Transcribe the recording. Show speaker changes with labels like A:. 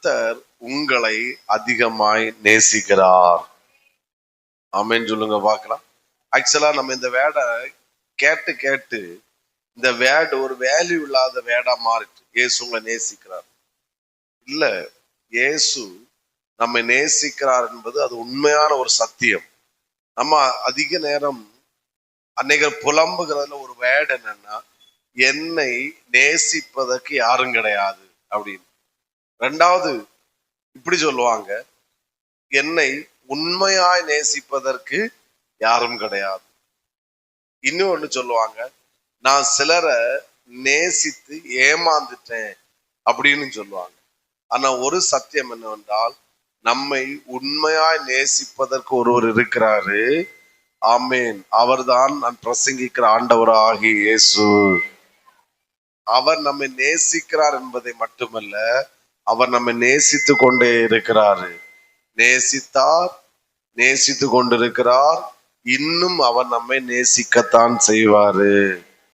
A: கர்த்தர் உங்களை அதிகமாய் நேசிக்கிறார். ஆமேன்னு சொல்லுங்க பார்க்கலாம். ஆக்சுவலா நம்ம இந்த வேடை கேட்டு கேட்டு இந்த வேர்டு ஒரு வேல்யூ இல்லாத வேடா மாறிட்டு இயேசு உங்களை நேசிக்கிறார். இல்ல இயேசு நம்மை நேசிக்கிறார் என்பது அது உண்மையான ஒரு சத்தியம். நம்ம அதிக நேரம் அன்னைகள் புலம்புகிறதுல ஒரு வேர்டு என்னன்னா என்னை நேசிப்பதற்கு யாரும் கிடையாது அப்படின்னு. ரெண்டாவது இப்படி சொல்லுவாங்க என்னை உண்மையாய் நேசிப்பதற்கு யாரும் கிடையாது. இன்னும் ஒண்ணு சொல்லுவாங்க நான் சிலரை நேசித்து ஏமாந்துட்டேன் அப்படின்னு சொல்லுவாங்க. ஆனா ஒரு சத்தியம் என்னவென்றால் நம்மை உண்மையாய் நேசிப்பதற்கு ஒருவர் இருக்கிறாரு. ஆமேன். அவர்தான் நான் பிரசங்கிக்கிற ஆண்டவராகிய இயேசு. அவர் நம்மை நேசிக்கிறார் என்பதை மட்டுமல்ல அவர் நம்மை நேசித்து கொண்டே இருக்கிறாரு. நேசித்தார் நேசித்து கொண்டிருக்கிறார் இன்னும் அவர் நம்மை நேசிக்கத்தான் செய்வாரு.